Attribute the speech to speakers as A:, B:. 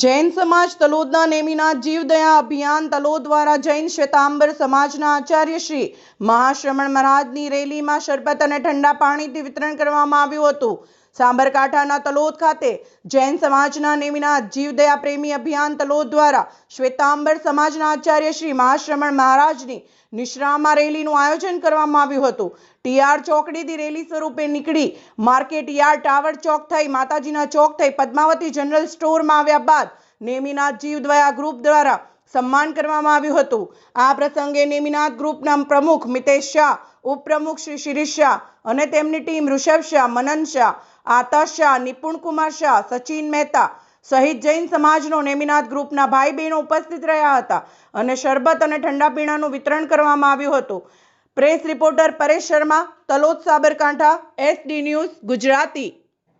A: જૈન સમાજ તલોદના નેમિના જીવદયા અભિયાન તલોદ દ્વારા જૈન શ્વેતાંબર સમાજના આચાર્ય શ્રી મહાશ્રમણ મહારાજની રેલીમાં શરબત અને ઠંડા પાણીથી વિતરણ કરવામાં આવ્યું હતું. સાબરકાંઠાના તલોદ ખાતે જૈન સમાજના નેમિનાથ જીવદયા પ્રેમી અભિયાન તલોદ દ્વારા શ્વેતાંબર સમાજના આચાર્ય શ્રી મહાશ્રમણ મહારાજની નિશ્રામાં રેલીનું આયોજન કરવામાં આવ્યું હતું. ટીઆર ચોકડીથી રેલી સ્વરૂપે નીકળી માર્કેટ યાર્ડ ટાવર ચોક થઈ, માતાજીના ચોક થઈ, પદ્માવતી જનરલ સ્ટોરમાં આવ્યા બાદ નેમિનાથ જીવદયા ગ્રુપ દ્વારા સન્માન કરવામાં આવ્યું હતું. આ પ્રસંગે નેમિનાથ ગ્રુપના પ્રમુખ મિતેશ શાહ, ઉપપ્રમુખ શ્રી શિરીષ શાહ અને તેમની ટીમ ઋષભ શાહ, મનન શાહ આતશ શાહ, નિપુણ કુમાર શાહ, સચિન મહેતા સહિત જૈન સમાજનો નેમિનાથ ગ્રુપના ભાઈ બહેનો ઉપસ્થિત રહ્યા હતા અને શરબત અને ઠંડા પીણાનું વિતરણ કરવામાં આવ્યું હતું. Press reporter Paresh Sharma, Talod Sabarkantha SD News, Gujarati.